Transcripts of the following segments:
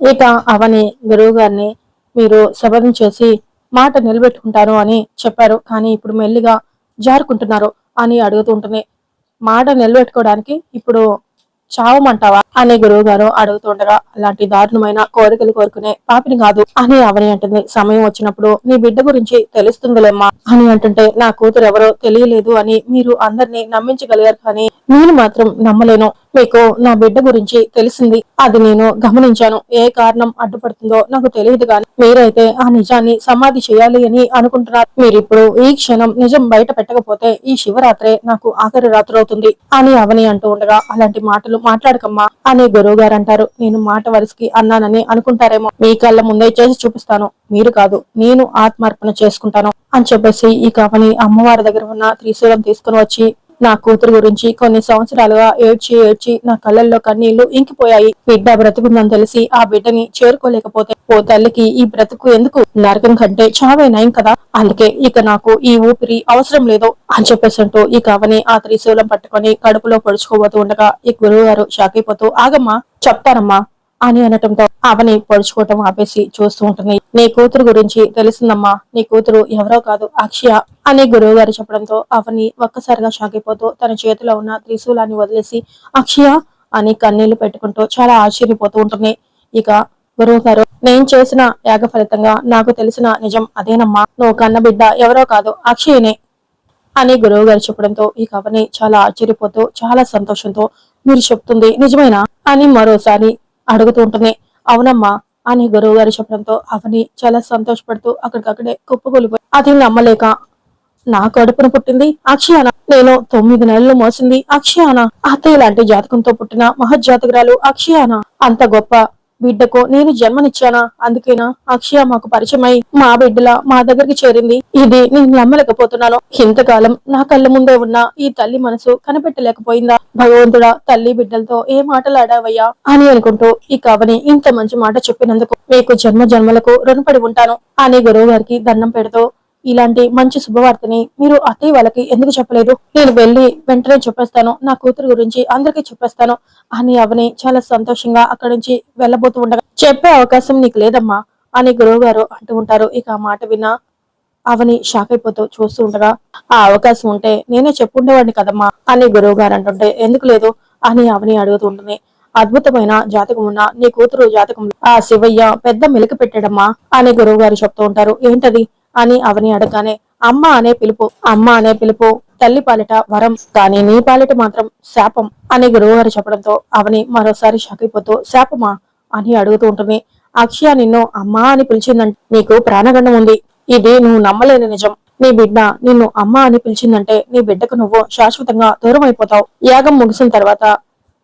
ఇక అవని గురువు గారిని మీరు శబరం చేసి మాట నిలబెట్టుకుంటారు అని చెప్పారు. కానీ ఇప్పుడు మెల్లిగా జారుకుంటున్నారు అని అడుగుతుంటుంది మాట నిలబెట్టుకోవడానికి ఇప్పుడు చావమంటావా అని గురువు గారు అడుగుతుండగా అలాంటి దారుణమైన కోరికలు కోరుకునే పాపిని కాదు అని అవని అంటుంది. సమయం వచ్చినప్పుడు నీ బిడ్డ గురించి తెలుస్తుందిలేమ్మా అని అంటుంటే నా కూతురు ఎవరో తెలియలేదు అని మీరు అందరినీ నమ్మించగలిగారు కానీ నేను మాత్రం నమ్మలేను మీకు నా బిడ్డ గురించి తెలిసింది. అది నేను గమనించాను. ఏ కారణం అడ్డుపడుతుందో నాకు తెలియదు కానీ మీరైతే ఆ నిజాన్ని సమాధి చేయాలి అని అనుకుంటున్నారు. మీరిప్పుడు ఈ క్షణం నిజం బయట పెట్టకపోతే ఈ శివరాత్రే నాకు ఆఖరి రాత్రి అవుతుంది అని అవని అంటూ ఉండగా అలాంటి మాటలు మాట్లాడకమ్మా అని గురువు గారు అంటారు నేను మాట వరుసకి అన్నానని అనుకుంటారేమో. మీ కళ్ళ ముందే చేసి చూపిస్తాను. మీరు కాదు నేను ఆత్మార్పణ చేసుకుంటాను అని చెప్పేసి ఈ కవని అమ్మవారి దగ్గర ఉన్న త్రిశూలం తీసుకుని వచ్చి నా కూతురు గురించి కొన్ని సంవత్సరాలుగా ఏడ్చి ఏడ్చి నా కళ్ళల్లో కన్నీళ్ళు ఇంకిపోయాయి. బిడ్డ బ్రతుకుందని తెలిసి ఆ బిడ్డని చేరుకోలేకపోతే ఓ తల్లికి ఈ బ్రతుకు ఎందుకు? నరకం కంటే చావే నయం కదా? అందుకే ఇక నాకు ఈ ఊపిరి అవసరం లేదు అని చెప్పేసి అంటూ ఈ కవని ఆ త్రిశూలం పట్టుకొని కడుపులో పొడుచుకోబోతూ ఉండగా ఈ గురువు గారు షాక్ అయిపోతూ ఆగమ్మా చెప్తారమ్మా అని అనటంతో అవని పొడుచుకోవటం ఆపేసి చూస్తూ ఉంటుంది. నీ కూతురు గురించి తెలిసిందమ్మా. నీ కూతురు ఎవరో కాదు అక్షయ అని గురువు గారు చెప్పడంతో అవని ఒక్కసారిగా షాక్ అయిపోతూ తన చేతిలో ఉన్న త్రిశూలాన్ని వదిలేసి అక్షయ అని కన్నీళ్ళు పెట్టుకుంటూ చాలా ఆశ్చర్యపోతూ ఉంటుంది. ఇక గురువు గారు నేను చేసిన యాగ ఫలితంగా నాకు తెలిసిన నిజం అదేనమ్మా. నువ్వు కన్న బిడ్డ ఎవరో కాదు అక్షయనే అని గురువు గారు చెప్పడంతో ఈ కవని చాలా ఆశ్చర్యపోతూ చాలా సంతోషంతో మీరు చెప్తుంది నిజమేనా అని మరోసారి అడుగుతూ ఉంటుంది. అవునమ్మా అని గురువు గారు చెప్పడంతో అవని చాలా సంతోషపడుతూ అక్కడికక్కడే కుప్పకూలిపోయి అది నమ్మలేక నా కడుపున పుట్టింది అక్షయాన నేను తొమ్మిది నెలలు మోసింది అక్షయాన అత్తయ్య లాంటి జాతకంతో పుట్టిన మహజ్జాతకురాలు అక్షయాన అంత గొప్ప బిడ్డకు నేను జన్మనిచ్చానా? అందుకేనా? అక్షయ మాకు పరిచయమై మా బిడ్డల మా దగ్గరికి చేరింది. ఇది నేను నమ్మలేకపోతున్నాను. ఇంతకాలం నా కళ్ళ ముందే ఉన్న ఈ తల్లి మనసు కనిపెట్టలేకపోయిందా? భగవంతుడా తల్లి బిడ్డలతో ఏ మాటలాడావయ్యా? అని అనుకుంటూ ఈ కవని ఇంత మంచి మాట చెప్పినందుకు మీకు జన్మ జన్మలకు రుణపడి ఉంటాను. అని గురువు గారికి దండం పెడుతూ ఇలాంటి మంచి శుభవార్తని మీరు అత్తయ్య వాళ్ళకి ఎందుకు చెప్పలేదు? నేను వెళ్ళి వెంటనే చెప్పేస్తాను. నా కూతురు గురించి అందరికీ చెప్పేస్తాను. అని అవని చాలా సంతోషంగా అక్కడి నుంచి వెళ్ళబోతూ ఉండగా చెప్పే అవకాశం నీకు లేదమ్మా అని గురువు గారు అంటూ ఉంటారు. ఇక ఆ మాట విన్నా అవని షాక్ అయిపోతూ చూస్తూ ఉండగా ఆ అవకాశం ఉంటే నేనే చెప్పుండేవాడిని కదమ్మా అని గురువు గారు అంటుంటే ఎందుకు లేదు అని అవని అడుగుతూ ఉంటుంది. అద్భుతమైన జాతకం ఉన్న నీ కూతురు జాతకంలో ఆ శివయ్య పెద్ద మెలిక పెట్టాడమ్మా అని గురువు గారు చెప్తూ ఉంటారు. ఏంటది? అని అవని అడగానే అమ్మ అనే పిలుపు అమ్మ అనే పిలుపు తల్లి పాలిట వరం కానీ నీ పాలిట మాత్రం శాపం అని గురువుగారు చెప్పడంతో అవని మరోసారి షాకైపోతూ శాపమా? అని అడుగుతూ ఉంటుంది అక్షయ నిన్ను అమ్మా అని పిలిచిందంటే నీకు ప్రాణగండం ఉంది. ఇది నువ్వు నమ్మలేని నిజం. నీ బిడ్డ నిన్ను అమ్మ అని పిలిచిందంటే నీ బిడ్డకు నువ్వు శాశ్వతంగా దూరం అయిపోతావు యాగం ముగిసిన తర్వాత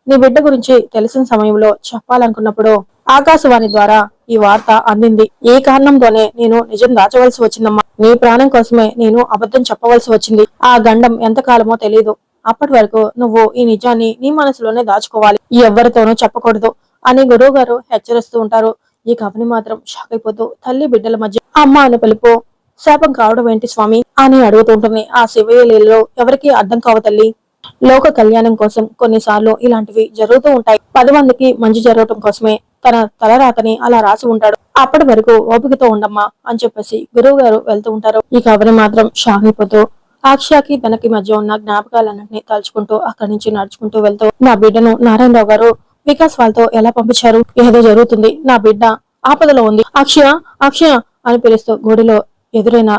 నీ బిడ్డ గురించి తెలిసిన సమయంలో చెప్పాలనుకున్నప్పుడు ఆకాశవాణి ద్వారా ఈ వార్త అందింది. ఈ కారణంతోనే నేను నిజం దాచవలసి వచ్చిందమ్మా. నీ ప్రాణం కోసమే నేను అబద్ధం చెప్పవలసి వచ్చింది. ఆ గండం ఎంతకాలమో తెలియదు అప్పటి వరకు నువ్వు ఈ నిజాన్ని నీ మనసులోనే దాచుకోవాలి. ఎవరితోనూ చెప్పకూడదు అని గురువు గారు హెచ్చరిస్తూ ఉంటారు. ఈ కవిని మాత్రం షాక్ అయిపోతూ తల్లి బిడ్డల మధ్య అమ్మ అని పిలుపు శాపం కావడం ఏంటి స్వామి? అని అడుగుతుంటుంది ఆ శివయ్య లీలలో ఎవరికి అర్థం కావ తల్లి. లోక కళ్యాణం కోసం కొన్నిసార్లు ఇలాంటివి జరుగుతూ ఉంటాయి. పది మందికి మంచి జరగటం కోసమే తన తలరాతని అలా రాసి ఉంటాడు. అప్పటి వరకు ఓపికతో ఉండమ్మా అని చెప్పేసి గురువు గారు వెళ్తూ ఉంటారు. ఈ కవరి మాత్రం షాక్ అయిపోతూ అక్షయకి తనకి మధ్య ఉన్న జ్ఞాపకాలన్నింటినీ తలుచుకుంటూ అక్కడి నుంచి నడుచుకుంటూ వెళ్తూ నా బిడ్డను నారాయణరావు గారు వికాస్ వాళ్ళతో ఎలా పంపించారు? ఏదో జరుగుతుంది. నా బిడ్డ ఆపదలో ఉంది. అక్షయ అక్షయ అని పిలుస్తూ గుడిలో ఎదురైన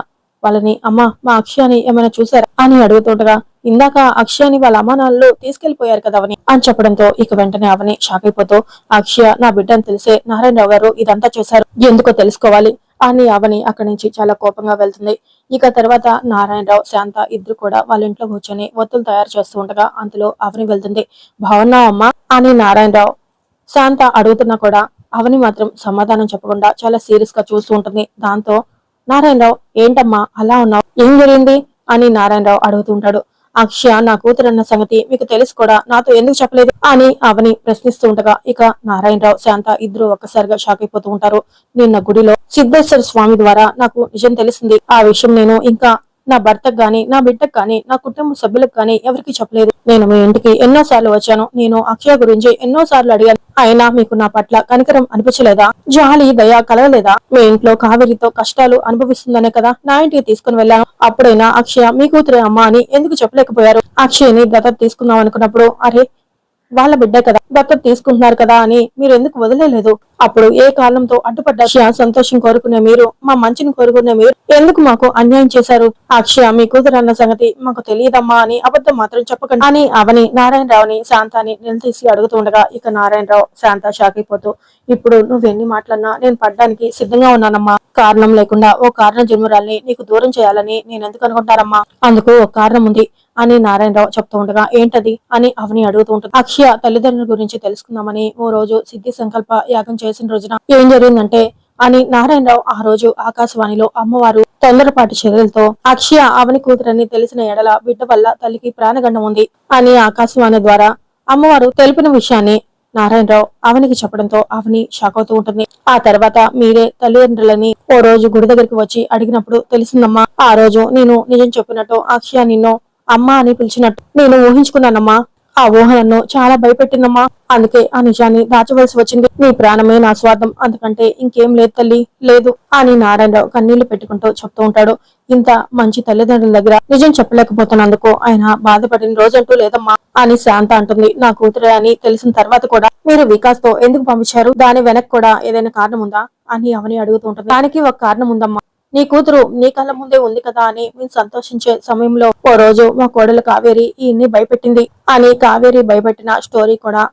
వాళ్ళని అమ్మ మా అక్షయాని ఏమైనా చూసారా? అని అడుగుతుండగా ఇందాక అక్షయని వాళ్ళ అమ్మ నాన్నలు తీసుకెళ్ళిపోయారు కదా అవని అని చెప్పడంతో ఇక వెంటనే అవని షాక్ అయిపోతూ అక్షయ నా బిడ్డని తెలిసే నారాయణరావు గారు ఇదంతా చేశారు. ఎందుకో తెలుసుకోవాలి అని అవని అక్కడి నుంచి చాలా కోపంగా వెళ్తుంది. ఇక తర్వాత నారాయణరావు శాంత ఇద్దరు కూడా వాళ్ళ ఇంట్లో కూర్చొని ఒత్తులు తయారు చేస్తూ ఉండగా అందులో అవని వెళ్తుంది. బాగున్నావు అమ్మా? అని నారాయణరావు శాంత అడుగుతున్నా కూడా అవని మాత్రం సమాధానం చెప్పకుండా చాలా సీరియస్గా చూస్తూ ఉంటుంది. దాంతో నారాయణరావు ఏంటమ్మా? అలా ఉన్నావు? ఏం జరిగింది? అని నారాయణరావు అడుగుతుంటాడు అక్షయ నా కూతురు అన్న సంగతి మీకు తెలుసు కూడా. నాతో ఎందుకు చెప్పలేదు? అని అవని ప్రశ్నిస్తూ ఉండగా ఇక నారాయణరావు శాంత ఇద్దరు ఒక్కసారిగా షాక్ అయిపోతూ ఉంటారు. నిన్న గుడిలో సిద్ధేశ్వర స్వామి ద్వారా నాకు నిజం తెలిసింది. ఆ విషయం నేను ఇంకా నా భర్తకు గాని నా బిడ్డకు గాని నా కుటుంబ సభ్యులకు గాని ఎవరికి చెప్పలేదు. నేను మీ ఇంటికి ఎన్నో సార్లు వచ్చాను. నేను అక్షయ గురించి ఎన్నో సార్లు అడిగాను. అయినా మీకు నా పట్ల కనికరం అనిపించలేదా? జాలి దయ కలగలేదా? మీ ఇంట్లో కావేరితో కష్టాలు అనుభవిస్తుందనే కదా నా ఇంటికి తీసుకుని వెళ్ళాను అప్పుడైనా అక్షయ మీ కూతురే అమ్మ అని ఎందుకు చెప్పలేకపోయారు? అక్షయని దత్తత తీసుకుందాం అనుకున్నప్పుడు అరే వాళ్ళ బిడ్డ కదా దత్తత తీసుకుంటున్నారు కదా అని మీరు ఎందుకు వదిలేదు అప్పుడు ఏ కాలంతో అడ్డుపడ్డ అక్షయ సంతోషం కోరుకునే మీరు మా మంచిని కోరుకునే మీరు ఎందుకు మాకు అన్యాయం చేశారు? అక్షయ మీ కూతురు అన్న సంగతి మాకు తెలియదమ్మా అని అబద్ధం మాత్రం చెప్పకండి అని అవని నారాయణరావుని శాంతాని నిలదీసి అడుగుతుండగా ఇక నారాయణరావు శాంత షాక్ అయిపోతూ ఇప్పుడు నువ్వెన్ని మాటలన్నా నేను పడ్డానికి సిద్ధంగా ఉన్నానమ్మా. కారణం లేకుండా ఓ కారణ జన్మురాల్ని నీకు దూరం చేయాలని నేను ఎందుకు అనుకుంటారమ్మా అందుకు ఒక కారణం ఉంది. అని నారాయణరావు చెప్తూ ఉండగా ఏంటది? అని అవని అడుగుతూ ఉంటుంది. అక్షయ తల్లిదండ్రుల గురించి తెలుసుకుందామని ఓ రోజు సిద్ధి సంకల్ప యాగం చేసిన రోజున ఏం జరిగిందంటే అని నారాయణరావు ఆ రోజు ఆకాశవాణిలో అమ్మవారు తొందరపాటి చర్యలతో అక్షయ అవని కూతురని తెలిసిన ఎడల బిడ్డ వల్ల తల్లికి ప్రాణగండం ఉంది అని ఆకాశవాణి ద్వారా అమ్మవారు తెలిపిన విషయాన్ని నారాయణరావు అవనికి చెప్పడంతో అవని షాక్ అవుతూ ఉంటుంది. ఆ తర్వాత మీరే తల్లిదండ్రులని ఓ రోజు గుడి దగ్గరికి వచ్చి అడిగినప్పుడు తెలిసిందమ్మా ఆ రోజు నేను నిజం చెప్పినట్టు అక్షయ నిన్ను అమ్మా అని పిలిచినట్టు నేను ఊహించుకున్నానమ్మా. ఆ ఊహ నన్ను చాలా భయపెట్టిందమ్మా. అందుకే ఆ నిజాన్ని దాచవలసి వచ్చింది. నీ ప్రాణమే నా స్వార్థం. అందుకంటే ఇంకేం లేదు తల్లి. లేదు అని నారాయణరావు కన్నీళ్ళు పెట్టుకుంటూ చెప్తూ ఉంటాడు. ఇంత మంచి తల్లిదండ్రుల దగ్గర నిజం చెప్పలేకపోతున్నందుకు ఆయన బాధపడిన రోజంటూ లేదమ్మా అని శాంత అంటుంది. నా కూతురు అని తెలిసిన తర్వాత కూడా మీరు వికాస్తో ఎందుకు పంపించారు? దాని వెనక్కి కూడా ఏదైనా కారణం ఉందా? అని అవని అడుగుతూ ఉంటుంది. దానికి ఒక కారణం ఉందమ్మా. నీ కూతురు నీ కళ్ళ ముందే ఉంది కదా అని మేము సంతోషించే సమయంలో ఓ రోజు మా కోడలు కావేరి ఈయన్ని భయపెట్టింది. అని కావేరి భయపెట్టిన స్టోరీ కూడా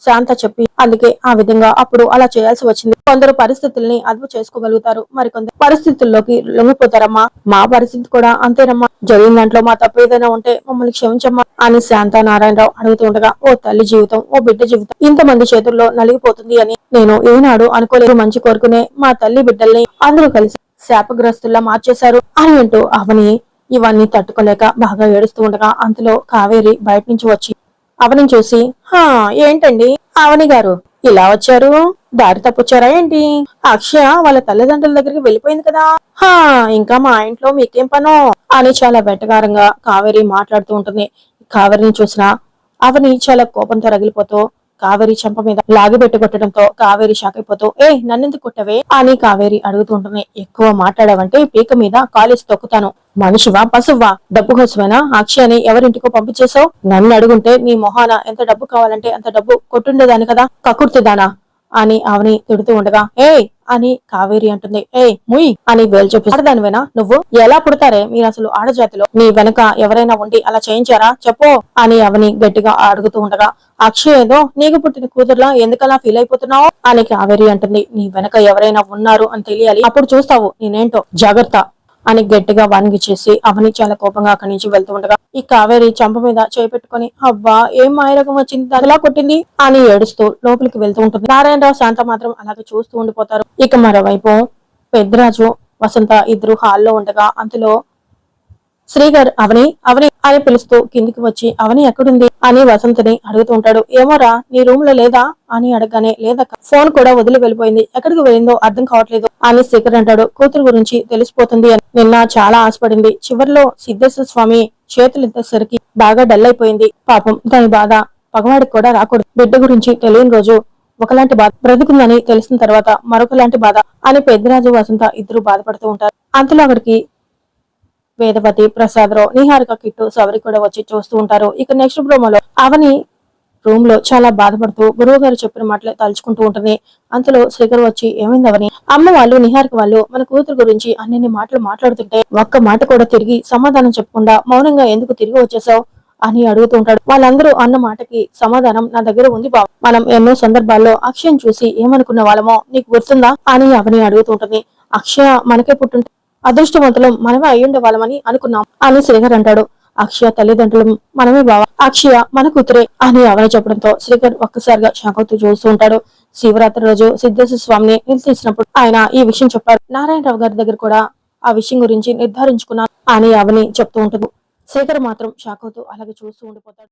శాంత చెప్పి అందుకే ఆ విధంగా అప్పుడు అలా చేయాల్సి వచ్చింది. కొందరు పరిస్థితుల్ని అదుపు చేసుకోగలుగుతారు. మరికొందరు పరిస్థితుల్లోకి లొంగిపోతారమ్మా. మా పరిస్థితి కూడా అంతేనమ్మా. జరిగిన దాంట్లో మా తప్పు ఏదైనా ఉంటే మమ్మల్ని క్షమించమ్మా అని శాంత నారాయణరావు అడుగుతూ ఉండగా ఓ తల్లి జీవితం ఓ బిడ్డ జీవితం ఇంతమంది చేతుల్లో నలిగిపోతుంది అని నేను ఏనాడు అనుకోలేదు. మంచి కోరుకునే మా తల్లి బిడ్డల్ని అందరూ కలిసి శాపగ్రస్తుల్లా మార్చేశారు. అని అంటూ అవని ఇవన్నీ తట్టుకోలేక బాగా ఏడుస్తూ ఉండగా అంతలో కావేరి బయట నుంచి వచ్చి అవని చూసి హా ఏంటండి? అవని గారు ఇలా వచ్చారు? దారి తప్పొచ్చారా ఏంటి? అక్షయ వాళ్ళ తల్లిదండ్రుల దగ్గరికి వెళ్ళిపోయింది కదా? హా ఇంకా మా ఇంట్లో మీకేం పను? అని చాలా వెటకారంగా కావేరి మాట్లాడుతూ ఉంటుంది. కావేరిని చూసిన అవని చాలా కోపంతో రగిలిపోతూ కావేరి చెంప మీద లాగిబెట్టి కొట్టడంతో కావేరి షాక్ అయిపోతూ ఏ నన్నెందుకు కొట్టవే? అని కావేరి అడుగుతుంటుంది. ఎక్కువ మాట్లాడవంటే పీక మీద కాలేజ్ తొక్కుతాను. మనిషివా పశువా? డబ్బు కోసమేనా? అక్షయని ఎవరింటికో పంపించేశావు? నన్ను అడుగుంటే నీ మొహాన ఎంత డబ్బు కావాలంటే అంత డబ్బు కొట్టుండేదాని కదా? కకుర్తిదానా? అని అవని తిడుతూ ఉండగా ఏ అని కావేరి అంటుంది. ఏ ముయ్! అని వేలు చూపి దానివేనా నువ్వు ఎలా పుడతారే? మీరు అసలు ఆడజాతిలో నీ వెనక ఎవరైనా ఉండి అలా చేయించారా? చెప్పు! అని అవని గట్టిగా అడుగుతూ ఉండగా అక్షయ్ ఏదో నీకు పుట్టిన కూతురులా ఎందుకలా ఫీల్ అయిపోతున్నావు? అని కావేరి అంటుంది. నీ వెనక ఎవరైనా ఉన్నారు అని తెలియాలి. అప్పుడు చూస్తావు నేనేంటో. జాగ్రత్త! అని గట్టిగా వానికి చేసి అవని చాలా కోపంగా అక్కడి నుంచి వెళ్తూ ఉండగా ఈ కావేరి చంప మీద చేపెట్టుకుని అబ్బా ఏం మాయరకం వచ్చింది? తగలా కొట్టింది? అని ఏడుస్తూ లోపలికి వెళ్తూ ఉంటుంది. నారాయణరావు శాంత మాత్రం అలాగే చూస్తూ ఉండిపోతారు. ఇక మరోవైపు పెద్దరాజు వసంత ఇద్దరు హాల్లో ఉండగా అంతలో శ్రీగర్ అవని అవని అని పిలుస్తూ కిందికి వచ్చి అవని ఎక్కడుంది? అని వసంతని అడుగుతూ ఉంటాడు. ఏమోరా నీ రూమ్లో లేదా? అని అడగగానే లేదక్క. ఫోన్ కూడా వదిలి వెళ్ళిపోయింది. ఎక్కడికి వెళ్ళిందో అర్థం కావట్లేదు అని శ్రీకర్ అంటాడు. కూతురు గురించి తెలిసిపోతుంది అని. నిన్న చాలా ఆశపడింది. చివరిలో సిద్ధేశ్వర స్వామి చేతులు ఎత్తేసరికి బాగా డల్ అయిపోయింది. పాపం దాని బాధ. పగవాడికి కూడా రాకూడదు. బిడ్డ గురించి తెలియని రోజు ఒకలాంటి బాధ. బ్రతుకుందని తెలిసిన తర్వాత మరొకలాంటి బాధ అని పెద్దరాజు వసంత ఇద్దరు బాధపడుతూ ఉంటారు. అంతలో అక్కడికి వేదవతి ప్రసాదరావు నిహారిక కిట్టు సవరి కూడా వచ్చి చూస్తూ ఉంటారు. ఇక నెక్స్ట్ ప్రోమోలో అవని రూమ్లో చాలా బాధపడుతూ గురువు గారు చెప్పిన మాటలే తలుచుకుంటూ ఉంటుంది. అంతలో శ్రీకర్ వచ్చి ఏమైంది అవని? అమ్మ వాళ్ళు నిహారిక వాళ్ళు మన కూతురు గురించి అన్ని మాటలు మాట్లాడుతుంటే ఒక్క మాట కూడా తిరిగి సమాధానం చెప్పకుండా మౌనంగా ఎందుకు తిరిగి వచ్చేసావు? అని అడుగుతూ ఉంటాడు. వాళ్ళందరూ అన్న మాటకి సమాధానం నా దగ్గర ఉంది బాబు. మనం ఎన్నో సందర్భాల్లో అక్షయం చూసి ఏమనుకున్న వాళ్ళమో నీకు గుర్తుందా అని అవని అడుగుతూ ఉంటుంది. అక్షయ మనకే పుట్టుంటే అదృష్టవంతులం మనమే అయ్యుండే వాళ్ళమని అనుకున్నాం. అని శ్రీకర్ అంటాడు. అక్షయ తల్లిదండ్రులు మనమే బావ. అక్షయ మన కూతురే అని అవని చెప్పడంతో శ్రీకర్ ఒక్కసారిగా షాకవుతూ చూస్తూ ఉంటాడు. శివరాత్రి రోజు సిద్ధేశ్వర స్వామిని నిలిచేసినప్పుడు ఆయన ఈ విషయం చెప్పారు నారాయణరావు గారి దగ్గర కూడా ఆ విషయం గురించి నిర్ధారించుకున్నాను అని అవని చెప్తూ ఉంటుంది. శేఖర్ మాత్రం షాక్ అవుతూ అలాగే చూస్తూ ఉండిపోతాడు.